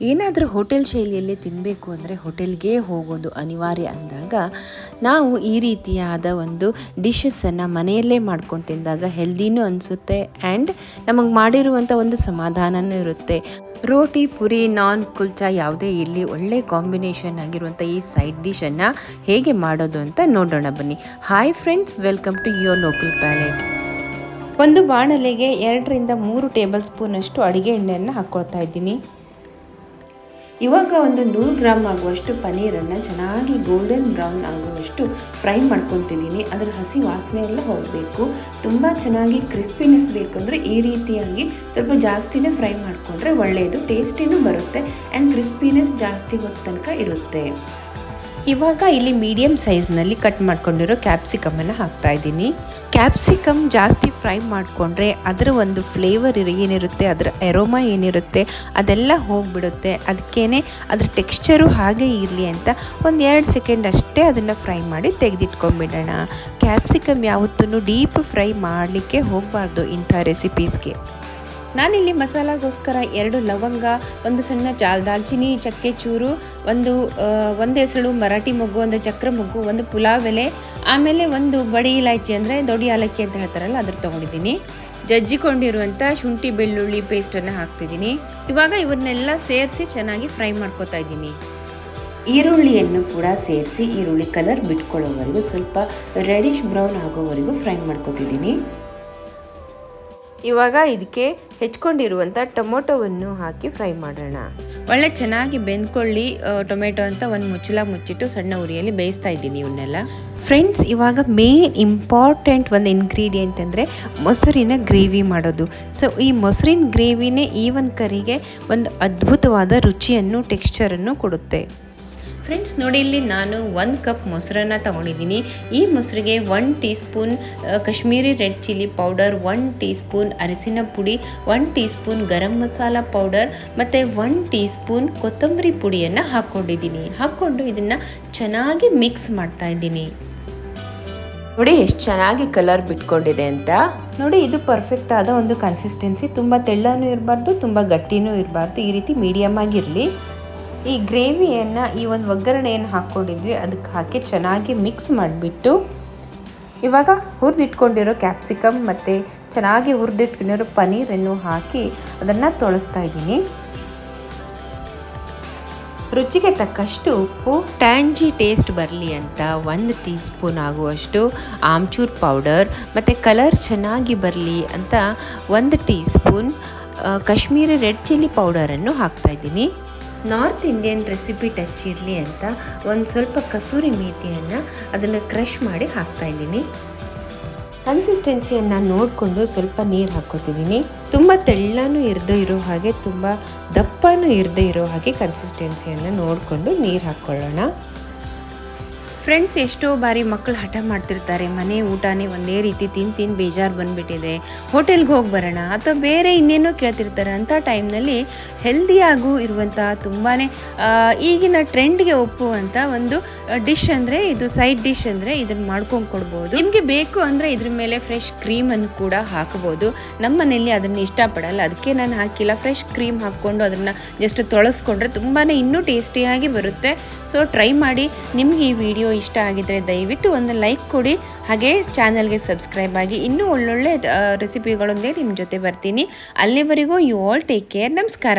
ಏನಾದರೂ ಹೋಟೆಲ್ ಶೈಲಿಯಲ್ಲಿ ತಿನ್ನಬೇಕು ಅಂದರೆ ಹೋಟೆಲ್ಗೆ ಹೋಗೋದು ಅನಿವಾರ್ಯ ಅಂದಾಗ ನಾವು ಈ ರೀತಿಯಾದ ಒಂದು ಡಿಶಸನ್ನು ಮನೆಯಲ್ಲೇ ಮಾಡ್ಕೊಂಡು ತಿಂದಾಗ ಹೆಲ್ದಿನೂ ಅನಿಸುತ್ತೆ ಆ್ಯಂಡ್ ನಮಗೆ ಮಾಡಿರುವಂಥ ಒಂದು ಸಮಾಧಾನನೂ ಇರುತ್ತೆ. ರೋಟಿ, ಪುರಿ, ನಾನ್, ಕುಲ್ಚಾ ಯಾವುದೇ ಇರಲಿ ಒಳ್ಳೆ ಕಾಂಬಿನೇಷನ್ ಆಗಿರುವಂಥ ಈ ಸೈಡ್ ಡಿಶನ್ನು ಹೇಗೆ ಮಾಡೋದು ಅಂತ ನೋಡೋಣ ಬನ್ನಿ. Hi friends welcome to your local palette ಒಂದು ಬಾಣಲೆಗೆ ಎರಡರಿಂದ ಮೂರು ಟೇಬಲ್ ಸ್ಪೂನಷ್ಟು ಅಡುಗೆ ಎಣ್ಣೆಯನ್ನು ಹಾಕ್ಕೊಳ್ತಾ ಇದ್ದೀನಿ. ಇವಾಗ ಒಂದು ನೂರು ಗ್ರಾಮ್ ಆಗುವಷ್ಟು ಪನ್ನೀರನ್ನು ಚೆನ್ನಾಗಿ ಗೋಲ್ಡನ್ ಬ್ರೌನ್ ಆಗುವಷ್ಟು ಫ್ರೈ ಮಾಡ್ಕೊತಿದ್ದೀನಿ ಅದರ ಹಸಿ ವಾಸನೆ ಎಲ್ಲ ಹೋಗಬೇಕು. ತುಂಬ ಚೆನ್ನಾಗಿ ಕ್ರಿಸ್ಪಿನೆಸ್ ಬೇಕಂದರೆ ಈ ರೀತಿಯಾಗಿ ಸ್ವಲ್ಪ ಜಾಸ್ತಿನೇ ಫ್ರೈ ಮಾಡಿಕೊಂಡ್ರೆ ಒಳ್ಳೆಯದು ಟೇಸ್ಟಿನೂ ಬರುತ್ತೆ ಆ್ಯಂಡ್ ಕ್ರಿಸ್ಪಿನೆಸ್ ಜಾಸ್ತಿ ಹೊತ್ತು ತನಕ ಇರುತ್ತೆ. ಇವಾಗ ಇಲ್ಲಿ ಮೀಡಿಯಮ್ ಸೈಜ್ನಲ್ಲಿ ಕಟ್ ಮಾಡ್ಕೊಂಡಿರೋ ಕ್ಯಾಪ್ಸಿಕಮನ್ನು ಹಾಕ್ತಾ ಇದ್ದೀನಿ. ಕ್ಯಾಪ್ಸಿಕಮ್ ಜಾಸ್ತಿ ಫ್ರೈ ಮಾಡಿಕೊಂಡ್ರೆ ಅದರ ಒಂದು ಫ್ಲೇವರ್ ಏನಿರುತ್ತೆ, ಅದರ ಎರೋಮಾ ಏನಿರುತ್ತೆ, ಅದೆಲ್ಲ ಹೋಗಿಬಿಡುತ್ತೆ. ಅದಕ್ಕೇ ಅದ್ರ ಟೆಕ್ಸ್ಚರು ಹಾಗೆ ಇರಲಿ ಅಂತ ಒಂದು ಎರಡು ಸೆಕೆಂಡ್ ಅಷ್ಟೇ ಅದನ್ನು ಫ್ರೈ ಮಾಡಿ ತೆಗೆದಿಟ್ಕೊಂಡ್ಬಿಡೋಣ. ಕ್ಯಾಪ್ಸಿಕಮ್ ಯಾವತ್ತೂ ಡೀಪ್ ಫ್ರೈ ಮಾಡಲಿಕ್ಕೆ ಹೋಗಬಾರ್ದು ಇಂಥ ರೆಸಿಪೀಸ್ಗೆ ನಾನಿಲ್ಲಿ ಮಸಾಲಾಗೋಸ್ಕರ ಎರಡು ಲವಂಗ, ಒಂದು ಸಣ್ಣ ಚಾಲ್ ದಾಲ್ಚಿನಿ, ಚಕ್ಕೆ ಚೂರು, ಒಂದು ಒಂದು ಹೆಸಳು ಮರಾಠಿ ಮೊಗ್ಗು, ಒಂದು ಚಕ್ರ ಮೊಗ್ಗು, ಒಂದು ಪುಲಾವ್ ಎಲೆ, ಆಮೇಲೆ ಒಂದು ಬಡಿ ಇಲಾಚಿ ಅಂದರೆ ದೊಡ್ಡ ಏಲಕ್ಕಿ ಅಂತ ಹೇಳ್ತಾರಲ್ಲ ಅದ್ರ ತೊಗೊಂಡಿದ್ದೀನಿ. ಜಜ್ಜಿಕೊಂಡಿರುವಂಥ ಶುಂಠಿ ಬೆಳ್ಳುಳ್ಳಿ ಪೇಸ್ಟನ್ನು ಹಾಕ್ತಿದ್ದೀನಿ. ಇವಾಗ ಇವನ್ನೆಲ್ಲ ಸೇರಿಸಿ ಚೆನ್ನಾಗಿ ಫ್ರೈ ಮಾಡ್ಕೊತಾ ಇದ್ದೀನಿ. ಈರುಳ್ಳಿಯನ್ನು ಕೂಡ ಸೇರಿಸಿ ಈರುಳ್ಳಿ ಕಲರ್ ಬಿಟ್ಕೊಳ್ಳೋವರೆಗೂ ಸ್ವಲ್ಪ ರೆಡಿಶ್ ಬ್ರೌನ್ ಆಗೋವರೆಗೂ ಫ್ರೈ ಮಾಡ್ಕೊತಿದ್ದೀನಿ. ಇವಾಗ ಇದಕ್ಕೆ ಹೆಚ್ಕೊಂಡಿರುವಂಥ ಟೊಮೊಟೊವನ್ನು ಹಾಕಿ ಫ್ರೈ ಮಾಡೋಣ. ಒಳ್ಳೆ ಚೆನ್ನಾಗಿ ಬೆಂದ್ಕೊಳ್ಳಿ ಟೊಮೆಟೊ ಅಂತ ಒಂದು ಮುಚ್ಚಲ ಮುಚ್ಚಿಟ್ಟು ಸಣ್ಣ ಉರಿಯಲ್ಲಿ ಬೇಯಿಸ್ತಾ ಇದ್ದೀನಿ ಇವನ್ನೆಲ್ಲ. ಫ್ರೆಂಡ್ಸ್ ಇವಾಗ ಮೇನ್ ಇಂಪಾರ್ಟೆಂಟ್ ಒಂದು ಇಂಗ್ರೀಡಿಯೆಂಟ್ ಅಂದರೆ ಮೊಸರಿನ ಗ್ರೇವಿ ಮಾಡೋದು. ಸೊ ಈ ಮೊಸರಿನ ಗ್ರೇವಿನೇ ಈ ಒಂದು ಕರಿಗೆ ಒಂದು ಅದ್ಭುತವಾದ ರುಚಿಯನ್ನು ಟೆಕ್ಸ್ಚರನ್ನು ಕೊಡುತ್ತೆ. ಫ್ರೆಂಡ್ಸ್, ನೋಡಿ ಇಲ್ಲಿ ನಾನು ಒಂದು ಕಪ್ ಮೊಸರನ್ನು ತಗೊಂಡಿದ್ದೀನಿ. ಈ ಮೊಸರಿಗೆ one teaspoon Kashmiri red chilli powder one teaspoon ಅರಿಸಿನ ಪುಡಿ one teaspoon garam masala powder ಮತ್ತು ಒನ್ ಟೀ ಸ್ಪೂನ್ ಕೊತ್ತಂಬರಿ ಪುಡಿಯನ್ನು ಹಾಕ್ಕೊಂಡಿದ್ದೀನಿ. ಹಾಕ್ಕೊಂಡು ಇದನ್ನು ಚೆನ್ನಾಗಿ ಮಿಕ್ಸ್ ಮಾಡ್ತಾ ಇದ್ದೀನಿ. ನೋಡಿ ಎಷ್ಟು ಚೆನ್ನಾಗಿ ಕಲರ್ ಬಿಟ್ಕೊಂಡಿದೆ ಅಂತ. ನೋಡಿ ಇದು ಪರ್ಫೆಕ್ಟ್ ಆದ ಒಂದು ಕನ್ಸಿಸ್ಟೆನ್ಸಿ. ತುಂಬ ತೆಳ್ಳನೂ ಇರಬಾರ್ದು, ತುಂಬ ಗಟ್ಟಿನೂ ಇರಬಾರ್ದು. ಈ ರೀತಿ ಮೀಡಿಯಮ್ ಆಗಿರಲಿ. ಈ ಗ್ರೇವಿಯನ್ನು, ಈ ಒಂದು ಒಗ್ಗರಣೆಯನ್ನು ಹಾಕ್ಕೊಂಡಿದ್ವಿ. ಅದಕ್ಕೆ ಹಾಕಿ ಚೆನ್ನಾಗಿ ಮಿಕ್ಸ್ ಮಾಡಿಬಿಟ್ಟು, ಇವಾಗ ಹುರಿದಿಟ್ಕೊಂಡಿರೋ ಕ್ಯಾಪ್ಸಿಕಮ್ ಮತ್ತು ಚೆನ್ನಾಗಿ ಹುರಿದಿಟ್ಕೊಂಡಿರೋ ಪನ್ನೀರನ್ನು ಹಾಕಿ ಅದನ್ನು ತೊಳಸ್ತಾ ಇದ್ದೀನಿ. ರುಚಿಗೆ ತಕ್ಕಷ್ಟು ಉಪ್ಪು ಟ್ಯಾಂಜಿ ಟೇಸ್ಟ್ ಬರಲಿ ಅಂತ ಒಂದು ಟೀ ಸ್ಪೂನ್ ಆಗುವಷ್ಟು ಆಮ್ಚೂರ್ ಪೌಡರ್ ಮತ್ತು ಕಲರ್ ಚೆನ್ನಾಗಿ ಬರಲಿ ಅಂತ ಒಂದು teaspoon Kashmiri red chilli ಪೌಡರನ್ನು ಹಾಕ್ತಾಯಿದ್ದೀನಿ ನಾರ್ತ್ ಇಂಡಿಯನ್ ರೆಸಿಪಿ ಟಚ್ ಇರಲಿ ಅಂತ ಒಂದು ಸ್ವಲ್ಪ ಕಸೂರಿ ಮೇಥಿಯನ್ನು ಅದನ್ನು ಕ್ರಷ್ ಮಾಡಿ ಹಾಕ್ತಾಯಿದ್ದೀನಿ ಕನ್ಸಿಸ್ಟೆನ್ಸಿಯನ್ನು ನೋಡಿಕೊಂಡು ಸ್ವಲ್ಪ ನೀರು ಹಾಕ್ಕೋತಿದ್ದೀನಿ. ತುಂಬ ತೆಳ್ಳನೂ ಇರದೇ ಇರೋ ಹಾಗೆ ತುಂಬ ದಪ್ಪನೂ ಇರದೇ ಇರೋ ಹಾಗೆ ಕನ್ಸಿಸ್ಟೆನ್ಸಿಯನ್ನು ನೋಡಿಕೊಂಡು ನೀರು ಹಾಕ್ಕೊಳ್ಳೋಣ. ಫ್ರೆಂಡ್ಸ್ ಎಷ್ಟೋ ಬಾರಿ ಮಕ್ಕಳು ಹಠ ಮಾಡ್ತಿರ್ತಾರೆ. ಮನೆ ಊಟನೇ ಒಂದೇ ರೀತಿ ತಿಂದು ತಿಂದು ಬೇಜಾರು ಬಂದುಬಿಟ್ಟಿದೆ. ಹೋಟೆಲ್ಗೆ ಹೋಗಿ ಬರೋಣ ಅಥವಾ ಬೇರೆ ಇನ್ನೇನೋ ಕೇಳ್ತಿರ್ತಾರೆ ಅಂಥ ಟೈಮ್ನಲ್ಲಿ ಹೆಲ್ದಿಯಾಗೂ ಇರುವಂಥ ತುಂಬಾ ಈಗಿನ ಟ್ರೆಂಡ್ಗೆ ಒಪ್ಪುವಂಥ ಒಂದು ಡಿಶ್ ಅಂದರೆ ಇದು ಸೈಡ್ ಡಿಶ್ ಅಂದರೆ ಇದನ್ನು ಮಾಡ್ಕೊಂಡು ಕೊಡ್ಬೋದು. ನಿಮಗೆ ಬೇಕು ಅಂದರೆ ಇದ್ರ ಮೇಲೆ ಫ್ರೆಶ್ ಕ್ರೀಮನ್ನು ಕೂಡ ಹಾಕ್ಬೋದು. ನಮ್ಮ ಮನೆಯಲ್ಲಿ ಅದನ್ನು ಇಷ್ಟಪಡಲ್ಲ. ಅದಕ್ಕೆ ನಾನು ಹಾಕಿಲ್ಲ. ಫ್ರೆಶ್ ಕ್ರೀಮ್ ಹಾಕ್ಕೊಂಡು ಅದನ್ನು ಜಸ್ಟ್ ತೊಳಸ್ಕೊಂಡ್ರೆ ತುಂಬಾ ಇನ್ನೂ ಟೇಸ್ಟಿಯಾಗಿ ಬರುತ್ತೆ. ಸೊ ಟ್ರೈ ಮಾಡಿ. ನಿಮಗೆ ಈ ವಿಡಿಯೋ ಇಷ್ಟ ಆಗಿದ್ದರೆ ದಯವಿಟ್ಟು ಒಂದು ಲೈಕ್ ಕೊಡಿ. ಹಾಗೆ ಚಾನಲ್ಗೆ ಸಬ್ಸ್ಕ್ರೈಬ್ ಆಗಿ ಇನ್ನೂ ಒಳ್ಳೊಳ್ಳೆ ರೆಸಿಪಿಗಳೊಂದೇ ನಿಮ್ಮ ಜೊತೆ ಬರ್ತೀನಿ. ಅಲ್ಲಿವರೆಗೂ ಯು ಆಲ್ ಟೇಕ್ ಕೇರ್ ನಮಸ್ಕಾರ.